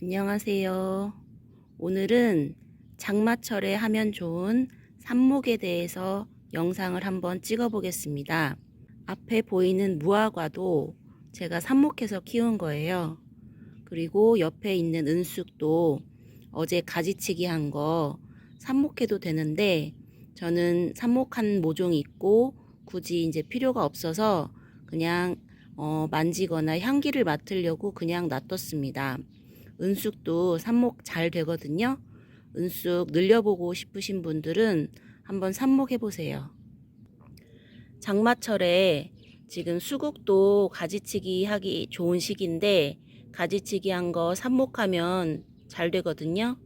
안녕하세요. 오늘은 장마철에 하면 좋은 삽목에 대해서 영상을 한번 찍어 보겠습니다. 앞에 보이는 무화과도 제가 삽목해서 키운 거예요. 그리고 옆에 있는 은숙도 어제 가지치기 한 거 삽목해도 되는데 저는 삽목한 모종이 있고 굳이 이제 필요가 없어서 그냥 어, 만지거나 향기를 맡으려고 그냥 놔뒀습니다. 은숙도 삽목 잘 되거든요. 은숙 늘려보고 싶으신 분들은 한번 삽목해 보세요. 장마철에 지금 수국도 가지치기 하기 좋은 시기인데 가지치기 한 거 삽목하면 잘 되거든요.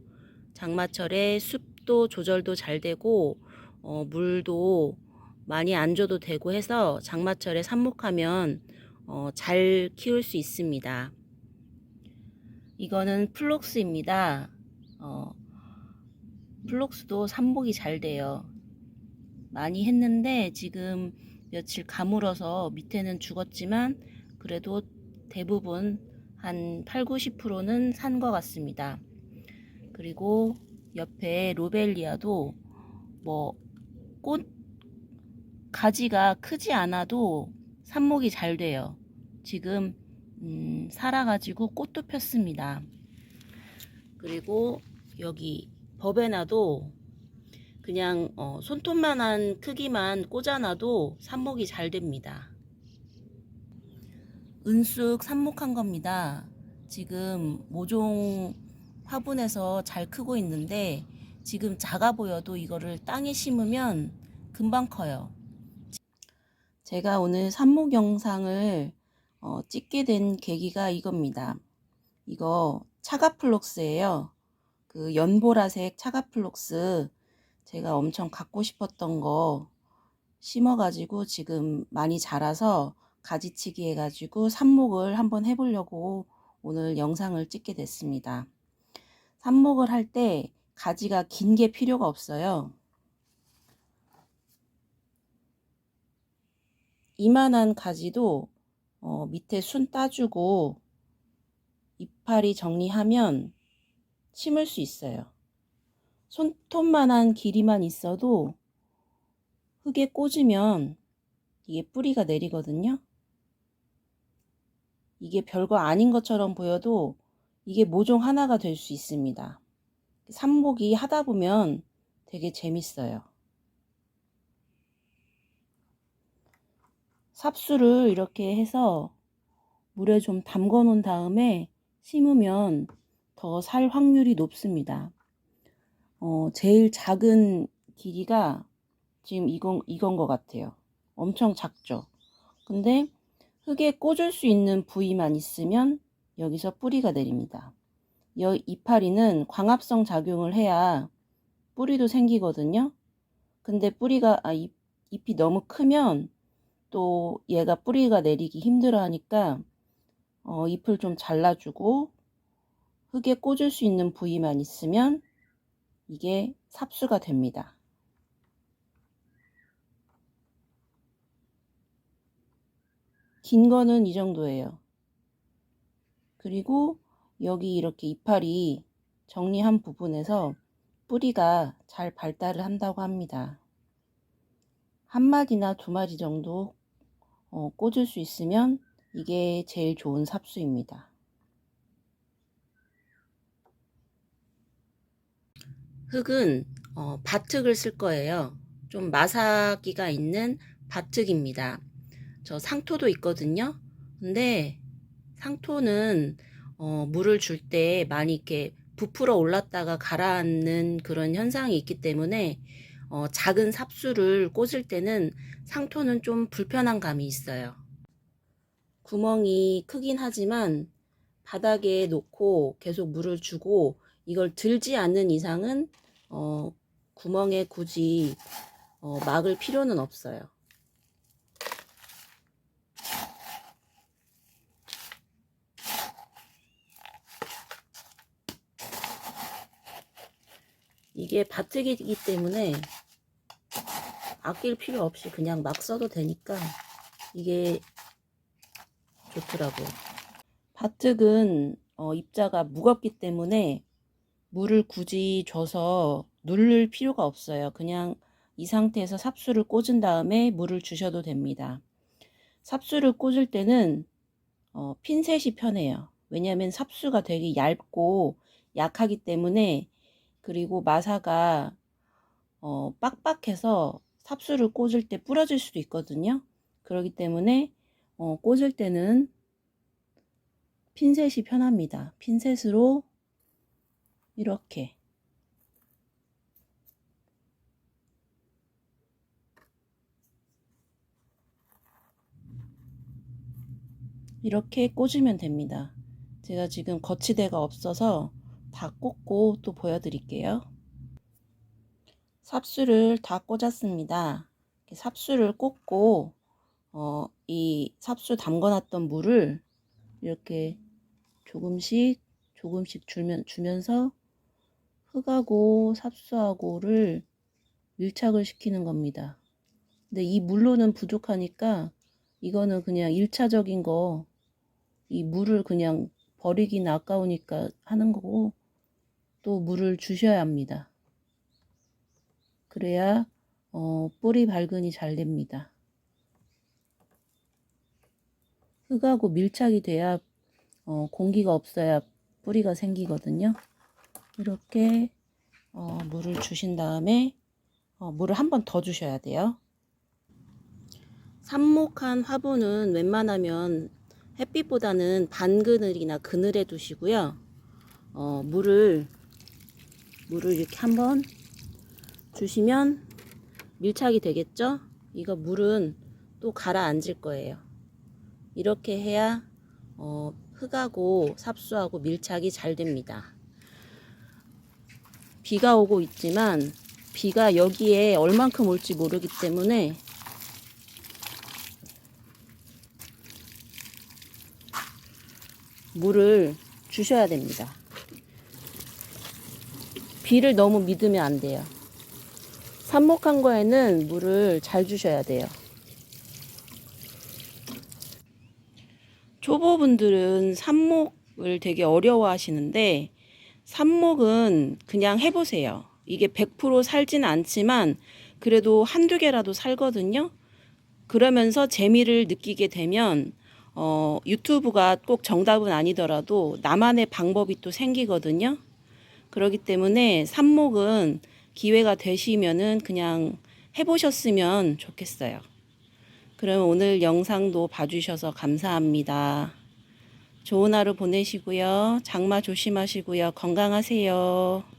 장마철에 습도 조절도 잘 되고 어, 물도 많이 안 줘도 되고 해서 장마철에 삽목하면 어, 잘 키울 수 있습니다. 이거는 플록스입니다. 어, 플록스도 삽목이 잘 돼요. 많이 했는데 지금 며칠 가물어서 밑에는 죽었지만 그래도 대부분 한 8, 90%는 산 것 같습니다. 그리고 옆에 로벨리아도 뭐 꽃 가지가 크지 않아도 삽목이 잘 돼요. 지금 음, 살아가지고 꽃도 폈습니다. 그리고 여기 버베나도 그냥 어, 손톱만한 크기만 꽂아놔도 삽목이 잘 됩니다. 은쑥 삽목한 겁니다. 지금 모종 화분에서 잘 크고 있는데 지금 작아 보여도 이거를 땅에 심으면 금방 커요. 제가 오늘 삽목 영상을 어, 찍게 된 계기가 이겁니다. 이거 차가플록스예요. 그 연보라색 차가플록스 제가 엄청 갖고 싶었던 거 심어가지고 지금 많이 자라서 가지치기 해가지고 삽목을 한번 해보려고 오늘 영상을 찍게 됐습니다. 삽목을 할 때 가지가 긴 게 필요가 없어요. 이만한 가지도 어, 밑에 순 따주고 이파리 정리하면 심을 수 있어요. 손톱만한 길이만 있어도 흙에 꽂으면 이게 뿌리가 내리거든요. 이게 별거 아닌 것처럼 보여도 이게 모종 하나가 될 수 있습니다. 삽목이 하다 보면 되게 재밌어요. 삽수를 이렇게 해서 물에 좀 담궈 놓은 다음에 심으면 더 살 확률이 높습니다. 어, 제일 작은 길이가 지금 이건, 이건 것 같아요. 엄청 작죠? 근데 흙에 꽂을 수 있는 부위만 있으면 여기서 뿌리가 내립니다. 이 이파리는 광합성 작용을 해야 뿌리도 생기거든요. 근데 뿌리가, 아, 잎, 잎이 너무 크면 또 얘가 뿌리가 내리기 힘들어 하니까 어, 잎을 좀 잘라주고 흙에 꽂을 수 있는 부위만 있으면 이게 삽수가 됩니다. 긴 거는 이 정도예요. 그리고 여기 이렇게 이파리 정리한 부분에서 뿌리가 잘 발달을 한다고 합니다. 한 마디나 두 마디 정도 어, 꽂을 수 있으면 이게 제일 좋은 삽수입니다. 흙은 어, 바특을 쓸 거예요. 좀 마사기가 있는 바특입니다. 저 상토도 있거든요. 근데 상토는 어, 물을 줄 때 많이 이렇게 부풀어 올랐다가 가라앉는 그런 현상이 있기 때문에 어, 작은 삽수를 꽂을 때는 상토는 좀 불편한 감이 있어요. 구멍이 크긴 하지만 바닥에 놓고 계속 물을 주고 이걸 들지 않는 이상은 어, 구멍에 굳이 어, 막을 필요는 없어요. 이게 바특이기 때문에 아낄 필요 없이 그냥 막 써도 되니까 이게 좋더라고요. 바특은 어, 입자가 무겁기 때문에 물을 굳이 줘서 누를 필요가 없어요. 그냥 이 상태에서 삽수를 꽂은 다음에 물을 주셔도 됩니다. 삽수를 꽂을 때는 어, 핀셋이 편해요. 왜냐하면 삽수가 되게 얇고 약하기 때문에 그리고 마사가 어, 빡빡해서 삽수를 꽂을 때 부러질 수도 있거든요. 그렇기 때문에 어, 꽂을 때는 핀셋이 편합니다. 핀셋으로 이렇게 이렇게 꽂으면 됩니다. 제가 지금 거치대가 없어서 다 꽂고 또 보여드릴게요. 삽수를 다 꽂았습니다. 삽수를 꽂고 어, 이 삽수 담궈놨던 물을 이렇게 조금씩 조금씩 주면, 주면서 흙하고 삽수하고를 밀착을 시키는 겁니다. 근데 이 물로는 부족하니까 이거는 그냥 1차적인 거, 이 물을 그냥 버리긴 아까우니까 하는 거고, 또 물을 주셔야 합니다. 그래야 어, 뿌리 발근이 잘 됩니다. 흙하고 밀착이 돼야 어, 공기가 없어야 뿌리가 생기거든요. 이렇게 어, 물을 주신 다음에 어, 물을 한 번 더 주셔야 돼요. 삽목한 화분은 웬만하면 햇빛보다는 반그늘이나 그늘에 두시고요. 어, 물을 물을 이렇게 한번 주시면 밀착이 되겠죠? 이거 물은 또 가라앉을 거예요. 이렇게 해야 어, 흙하고 삽수하고 밀착이 잘 됩니다. 비가 오고 있지만 비가 여기에 얼만큼 올지 모르기 때문에 물을 주셔야 됩니다. 비를 너무 믿으면 안 돼요. 삽목한 거에는 물을 잘 주셔야 돼요. 초보분들은 삽목을 되게 어려워 하시는데, 삽목은 그냥 해보세요. 이게 100% 살진 않지만, 그래도 한두 개라도 살거든요. 그러면서 재미를 느끼게 되면, 어, 유튜브가 꼭 정답은 아니더라도 나만의 방법이 또 생기거든요. 그렇기 때문에 삽목은 기회가 되시면은 그냥 해보셨으면 좋겠어요. 그럼 오늘 영상도 봐주셔서 감사합니다. 좋은 하루 보내시고요. 장마 조심하시고요. 건강하세요.